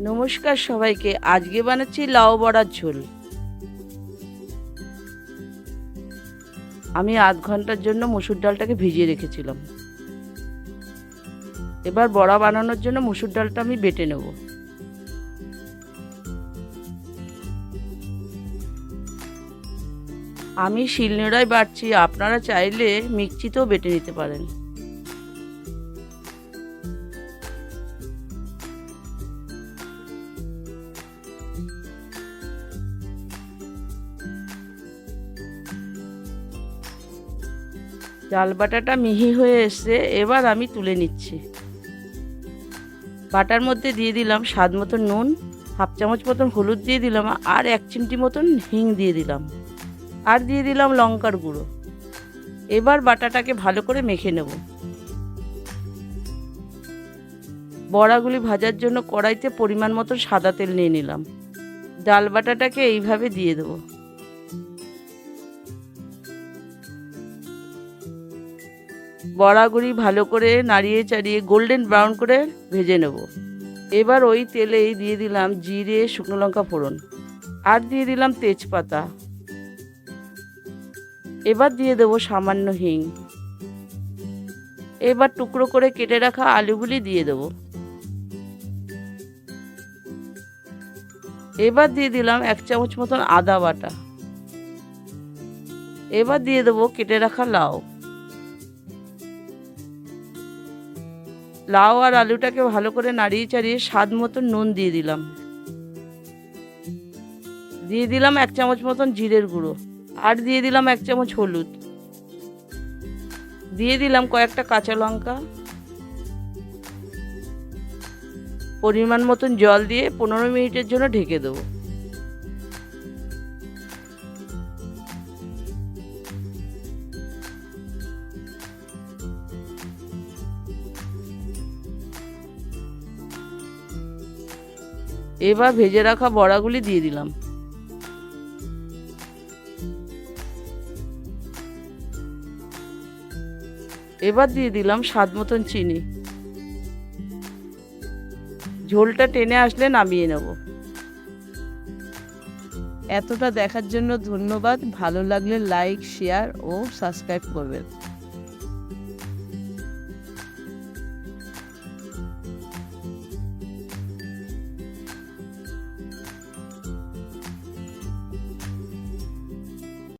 নমস্কার সবাইকে, আজকে বানাচ্ছি লাউ বড়ার ঝোল। আমি আধ ঘণ্টার জন্য মসুর ডালটাকে ভিজিয়ে রেখেছিলাম। এবার বড়া বানানোর জন্য মসুর ডালটা আমি বেটে নেব। আমি শিলনোড়ায় বাটছি আপনারা চাইলে মিক্সিতেও বেটে নিতে পারেন। ডাল বাটাটা মিহি হয়ে এসছে, এবার আমি তুলে নিচ্ছি। বাটার মধ্যে দিয়ে দিলাম স্বাদ মতন নুন, হাফ চামচ মতন হলুদ দিয়ে দিলাম, আর এক চিমটি মতন হিং দিয়ে দিলাম। আর দিয়ে দিলাম লঙ্কার গুঁড়ো। এবার বাটাটাকে ভালো করে মেখে নেব। বড়াগুলি ভাজার জন্য কড়াইতে পরিমাণ মতো সাদা তেল নিয়ে নিলাম। ডাল বাটাটাকে এইভাবে দিয়ে দেবো। বড়াগুলি ভালো করে নাড়িয়ে চাড়িয়ে গোল্ডেন ব্রাউন করে ভেজে নেব। এবার ওই তেলেই দিয়ে দিলাম জিরে, শুকনো লঙ্কা ফোড়ন আর দিয়ে দিলাম তেজপাতা। এবার দিয়ে দেবো সামান্য হিং। এবার টুকরো করে কেটে রাখা আলুগুলি দিয়ে দেবো। এবার দিয়ে দিলাম এক চামচ মতন আদা বাটা। এবার দিয়ে দেবো কেটে রাখা লাউ। লাউ আর আলুটাকে ভালো করে নাড়িয়ে চাড়িয়ে স্বাদ মতন নুন দিয়ে দিলাম। দিয়ে দিলাম এক চামচ মতন জিরের গুঁড়ো আর দিয়ে দিলাম এক চামচ হলুদ। দিয়ে দিলাম কয়েকটা কাঁচা লঙ্কা। পরিমাণ মতন জল দিয়ে পনেরো মিনিটের জন্য ঢেকে দেবো। এবার ভেজে রাখা বড়াগুলি দিয়ে দিলাম। এবার দিয়ে দিলাম স্বাদ মতন চিনি। ঝোলটা টেনে আসলে নামিয়ে নেব। এতটা দেখার জন্য ধন্যবাদ। ভালো লাগলে লাইক, শেয়ার ও সাবস্ক্রাইব করবেন।